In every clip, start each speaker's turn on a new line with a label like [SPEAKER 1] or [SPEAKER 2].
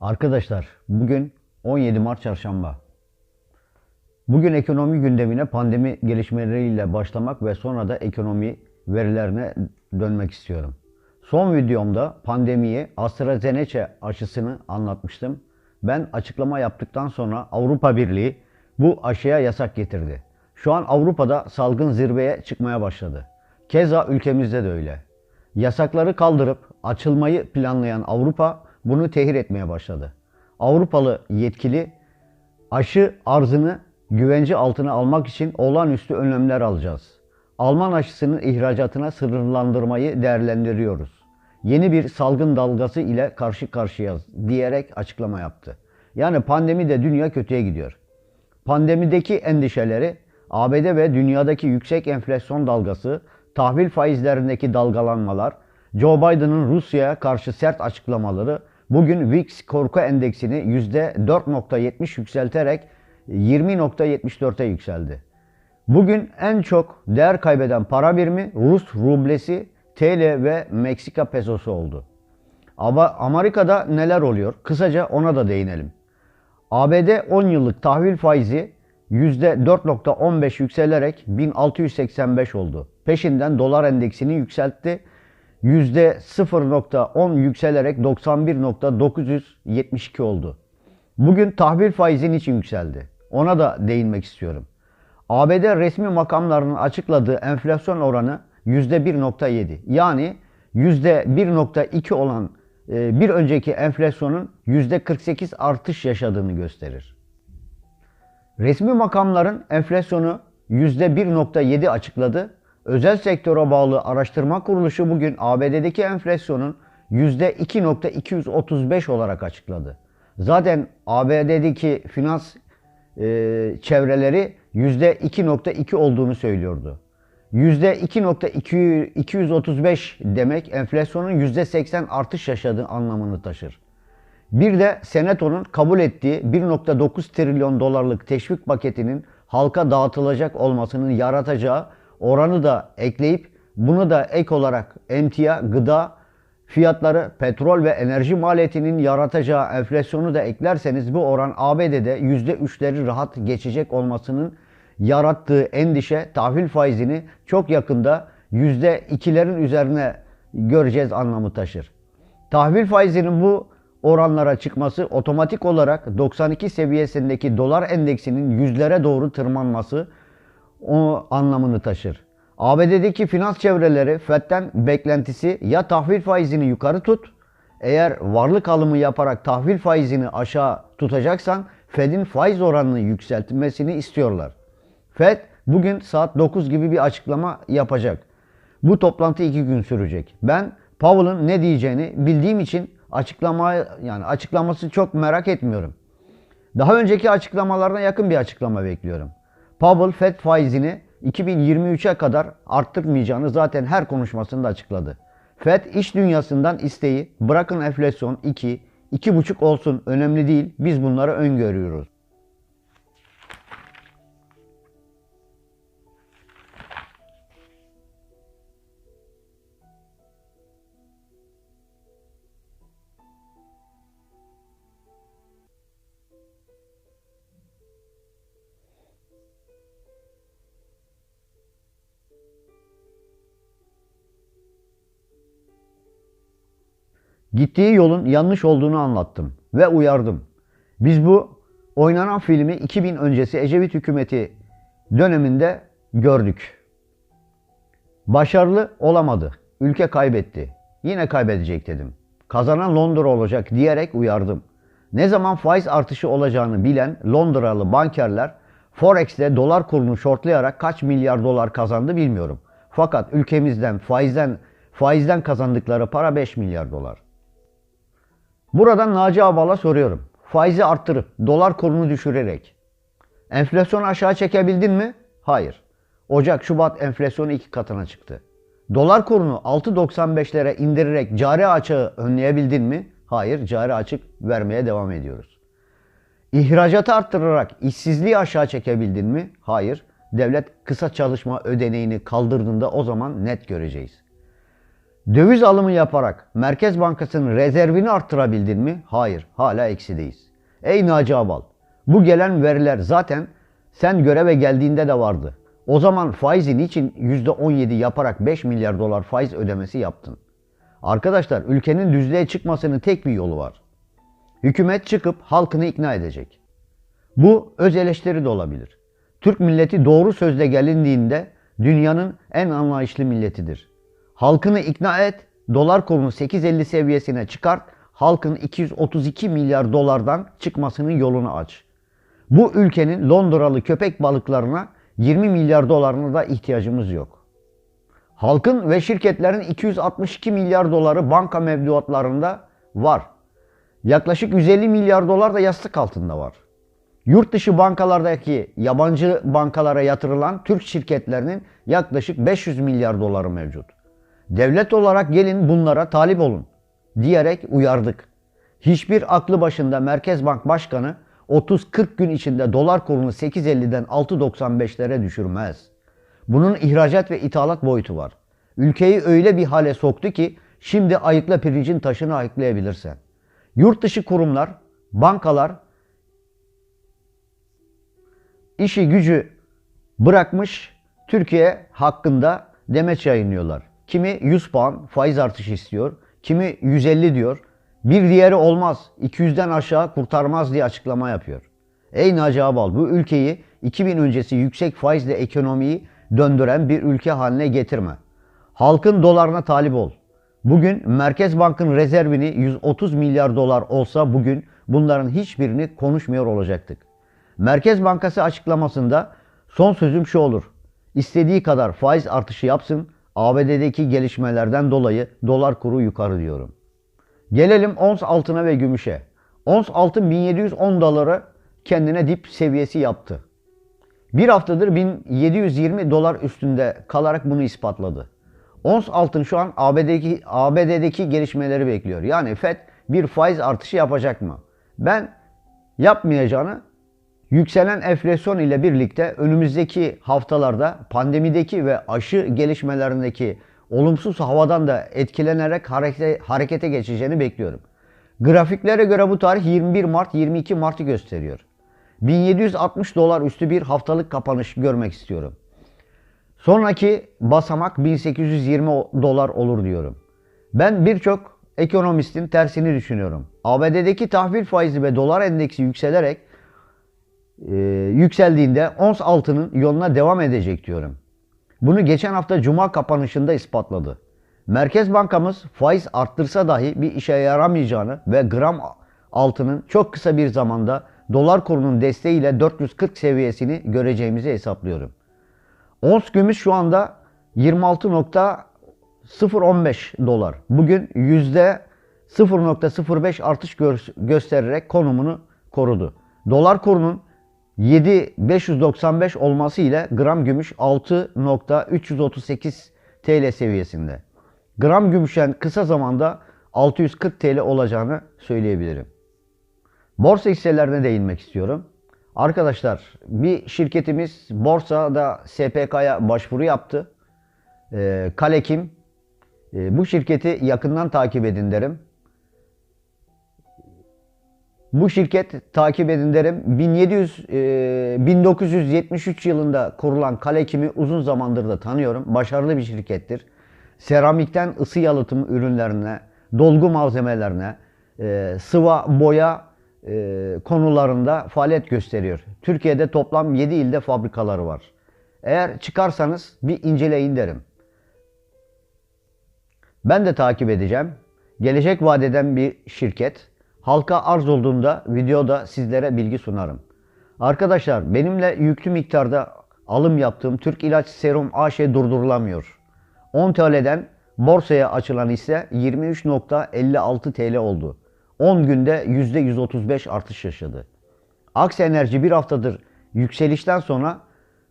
[SPEAKER 1] Arkadaşlar bugün 17 Mart Çarşamba. Bugün ekonomi gündemine pandemi gelişmeleriyle başlamak ve sonra da ekonomi verilerine dönmek istiyorum. Son videomda pandemiyi AstraZeneca aşısını anlatmıştım. Ben açıklama yaptıktan sonra Avrupa Birliği bu aşıya yasak getirdi. Şu an Avrupa'da salgın zirveye çıkmaya başladı. Keza ülkemizde de öyle. Yasakları kaldırıp açılmayı planlayan Avrupa bunu tehir etmeye başladı. Avrupalı yetkili aşı arzını güvence altına almak için olağanüstü önlemler alacağız. Alman aşısının ihracatına sınırlandırmayı değerlendiriyoruz. Yeni bir salgın dalgası ile karşı karşıyayız diyerek açıklama yaptı. Yani pandemide dünya kötüye gidiyor. Pandemideki endişeleri ABD ve dünyadaki yüksek enflasyon dalgası, tahvil faizlerindeki dalgalanmalar, Joe Biden'ın Rusya'ya karşı sert açıklamaları bugün VIX korku endeksini %4.70 yükselterek 20.74'e yükseldi. Bugün en çok değer kaybeden para birimi Rus rublesi, TL ve Meksika pesosu oldu. Ama Amerika'da neler oluyor? Kısaca ona da değinelim. ABD 10 yıllık tahvil faizi %4.15 yükselerek 1685 oldu. Peşinden dolar endeksini yükseltti. %0.10 yükselerek 91.972 oldu. Bugün tahvil faizi niçin yükseldi? Ona da değinmek istiyorum. ABD resmi makamlarının açıkladığı enflasyon oranı %1.7. Yani %1.2 olan e, bir önceki enflasyonun %48 artış yaşadığını gösterir. Resmi makamların enflasyonu %1.7 açıkladı. Özel sektöre bağlı araştırma kuruluşu bugün ABD'deki enflasyonun %2.235 olarak açıkladı. Zaten ABD'deki finans e, çevreleri %2.2 olduğunu söylüyordu. %2.235 demek enflasyonun %80 artış yaşadığı anlamını taşır. Bir de Senato'nun kabul ettiği 1.9 trilyon dolarlık teşvik paketinin halka dağıtılacak olmasının yaratacağı oranı da ekleyip bunu da ek olarak emtia, gıda fiyatları, petrol ve enerji maliyetinin yaratacağı enflasyonu da eklerseniz bu oran ABD'de %3'leri rahat geçecek olmasının yarattığı endişe tahvil faizini çok yakında %2'lerin üzerine göreceğiz anlamı taşır. Tahvil faizinin bu oranlara çıkması otomatik olarak 92 seviyesindeki dolar endeksinin yüzlere doğru tırmanması o anlamını taşır. ABD'deki finans çevreleri FED'den beklentisi ya tahvil faizini yukarı tut, eğer varlık alımı yaparak tahvil faizini aşağı tutacaksan Fed'in faiz oranını yükseltmesini istiyorlar. Fed bugün saat 9 gibi bir açıklama yapacak. Bu toplantı iki gün sürecek. Ben Powell'ın ne diyeceğini bildiğim için açıklama yani açıklaması çok merak etmiyorum. Daha önceki açıklamalarına yakın bir açıklama bekliyorum. Powell Fed faizini 2023'e kadar arttırmayacağını zaten her konuşmasında açıkladı. Fed iş dünyasından isteği bırakın enflasyon 2, 2,5 olsun önemli değil biz bunları öngörüyoruz. Gittiği yolun yanlış olduğunu anlattım ve uyardım. Biz bu oynanan filmi 2000 öncesi Ecevit hükümeti döneminde gördük. Başarılı olamadı. Ülke kaybetti. Yine kaybedecek dedim. Kazanan Londra olacak diyerek uyardım. Ne zaman faiz artışı olacağını bilen Londralı bankerler Forex'te dolar kurunu shortlayarak kaç milyar dolar kazandı bilmiyorum. Fakat ülkemizden faizden faizden kazandıkları para 5 milyar dolar. Buradan Naci Abal'a soruyorum. Faizi arttırıp dolar kurunu düşürerek enflasyonu aşağı çekebildin mi? Hayır. Ocak, Şubat enflasyonu iki katına çıktı. Dolar kurunu 6.95'lere indirerek cari açığı önleyebildin mi? Hayır, cari açık vermeye devam ediyoruz. İhracatı arttırarak işsizliği aşağı çekebildin mi? Hayır. Devlet kısa çalışma ödeneğini kaldırdığında o zaman net göreceğiz. Döviz alımı yaparak Merkez Bankası'nın rezervini arttırabildin mi? Hayır, hala eksideyiz. Ey Naci Abal, bu gelen veriler zaten sen göreve geldiğinde de vardı. O zaman faizi niçin %17 yaparak 5 milyar dolar faiz ödemesi yaptın? Arkadaşlar ülkenin düzlüğe çıkmasının tek bir yolu var. Hükümet çıkıp halkını ikna edecek. Bu öz eleştiri de olabilir. Türk milleti doğru sözle gelindiğinde dünyanın en anlayışlı milletidir. Halkını ikna et, dolar kurunu 8.50 seviyesine çıkart, halkın 232 milyar dolardan çıkmasının yolunu aç. Bu ülkenin Londralı köpek balıklarına 20 milyar dolarına da ihtiyacımız yok. Halkın ve şirketlerin 262 milyar doları banka mevduatlarında var. Yaklaşık 150 milyar dolar da yastık altında var. Yurt dışı bankalardaki yabancı bankalara yatırılan Türk şirketlerinin yaklaşık 500 milyar doları mevcut. Devlet olarak gelin bunlara talip olun diyerek uyardık. Hiçbir aklı başında Merkez Bank Başkanı 30-40 gün içinde dolar kurunu 8.50'den 6.95'lere düşürmez. Bunun ihracat ve ithalat boyutu var. Ülkeyi öyle bir hale soktu ki şimdi ayıkla pirincin taşını ayıklayabilirsen. Yurt dışı kurumlar, bankalar işi gücü bırakmış Türkiye hakkında demeç yayınlıyorlar. Kimi 100 puan faiz artışı istiyor, kimi 150 diyor. Bir diğeri olmaz, 200'den aşağı kurtarmaz diye açıklama yapıyor. Ey Naci Abal bu ülkeyi 2000 öncesi yüksek faizle ekonomiyi döndüren bir ülke haline getirme. Halkın dolarına talip ol. Bugün Merkez Bank'ın rezervini 130 milyar dolar olsa bugün bunların hiçbirini konuşmuyor olacaktık. Merkez Bankası açıklamasında son sözüm şu olur. İstediği kadar faiz artışı yapsın, ABD'deki gelişmelerden dolayı dolar kuru yukarı diyorum. Gelelim ons altına ve gümüşe. Ons altın 1710 doları kendine dip seviyesi yaptı. Bir haftadır 1720 dolar üstünde kalarak bunu ispatladı. Ons altın şu an ABD'deki, ABD'deki gelişmeleri bekliyor. Yani FED bir faiz artışı yapacak mı? Ben yapmayacağını yükselen enflasyon ile birlikte önümüzdeki haftalarda pandemideki ve aşı gelişmelerindeki olumsuz havadan da etkilenerek harekete, geçeceğini bekliyorum. Grafiklere göre bu tarih 21 Mart 22 Mart'ı gösteriyor. 1760 dolar üstü bir haftalık kapanış görmek istiyorum. Sonraki basamak 1820 dolar olur diyorum. Ben birçok ekonomistin tersini düşünüyorum. ABD'deki tahvil faizi ve dolar endeksi yükselerek e, yükseldiğinde ons altının yoluna devam edecek diyorum. Bunu geçen hafta Cuma kapanışında ispatladı. Merkez Bankamız faiz arttırsa dahi bir işe yaramayacağını ve gram altının çok kısa bir zamanda dolar kurunun desteğiyle 440 seviyesini göreceğimizi hesaplıyorum. Ons gümüş şu anda 26.015 dolar. Bugün yüzde 0.05 artış göstererek konumunu korudu. Dolar kurunun 7.595 olması ile gram gümüş 6.338 TL seviyesinde. Gram gümüşen kısa zamanda 640 TL olacağını söyleyebilirim. Borsa hisselerine değinmek istiyorum. Arkadaşlar bir şirketimiz borsada SPK'ya başvuru yaptı. E, Kalekim e, bu şirketi yakından takip edin derim. Bu şirket takip edin derim. 1700 e, 1973 yılında kurulan Kalekim'i uzun zamandır da tanıyorum. Başarılı bir şirkettir. Seramikten ısı yalıtım ürünlerine, dolgu malzemelerine, e, sıva boya e, konularında faaliyet gösteriyor. Türkiye'de toplam 7 ilde fabrikaları var. Eğer çıkarsanız bir inceleyin derim. Ben de takip edeceğim. Gelecek vadeden bir şirket. Halka arz olduğunda videoda sizlere bilgi sunarım. Arkadaşlar benimle yüklü miktarda alım yaptığım Türk İlaç Serum AŞ durdurulamıyor. 10 TL'den borsaya açılan ise 23.56 TL oldu. 10 günde %135 artış yaşadı. Aks Enerji bir haftadır yükselişten sonra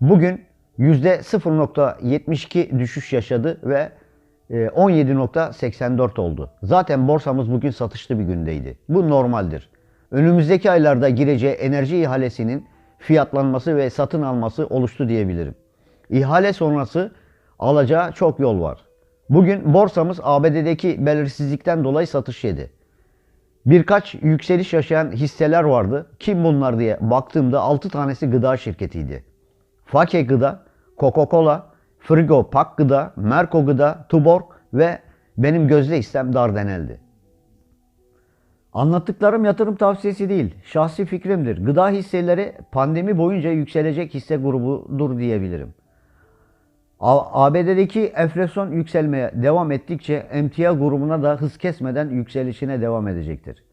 [SPEAKER 1] bugün %0.72 düşüş yaşadı ve 17.84 e, oldu. Zaten borsamız bugün satışlı bir gündeydi. Bu normaldir. Önümüzdeki aylarda gireceği enerji ihalesinin fiyatlanması ve satın alması oluştu diyebilirim. İhale sonrası alacağı çok yol var. Bugün borsamız ABD'deki belirsizlikten dolayı satış yedi. Birkaç yükseliş yaşayan hisseler vardı. Kim bunlar diye baktığımda 6 tanesi gıda şirketiydi. Fake Gıda, Coca-Cola, Frigo Pak Gıda, Merco Gıda, Tuborg ve benim gözde istem Dardanel'di. Anlattıklarım yatırım tavsiyesi değil, şahsi fikrimdir. Gıda hisseleri pandemi boyunca yükselecek hisse grubudur diyebilirim. ABD'deki enflasyon yükselmeye devam ettikçe emtia grubuna da hız kesmeden yükselişine devam edecektir.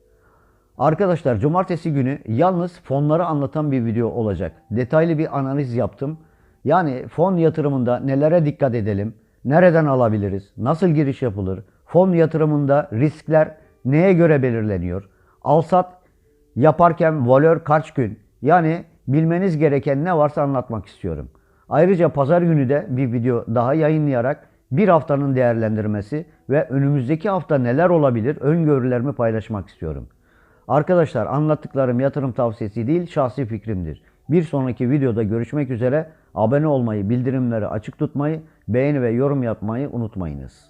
[SPEAKER 1] Arkadaşlar cumartesi günü yalnız fonları anlatan bir video olacak. Detaylı bir analiz yaptım. Yani fon yatırımında nelere dikkat edelim, nereden alabiliriz, nasıl giriş yapılır, fon yatırımında riskler neye göre belirleniyor, alsat yaparken valör kaç gün, yani bilmeniz gereken ne varsa anlatmak istiyorum. Ayrıca pazar günü de bir video daha yayınlayarak bir haftanın değerlendirmesi ve önümüzdeki hafta neler olabilir öngörülerimi paylaşmak istiyorum. Arkadaşlar anlattıklarım yatırım tavsiyesi değil şahsi fikrimdir. Bir sonraki videoda görüşmek üzere. Abone olmayı, bildirimleri açık tutmayı, beğeni ve yorum yapmayı unutmayınız.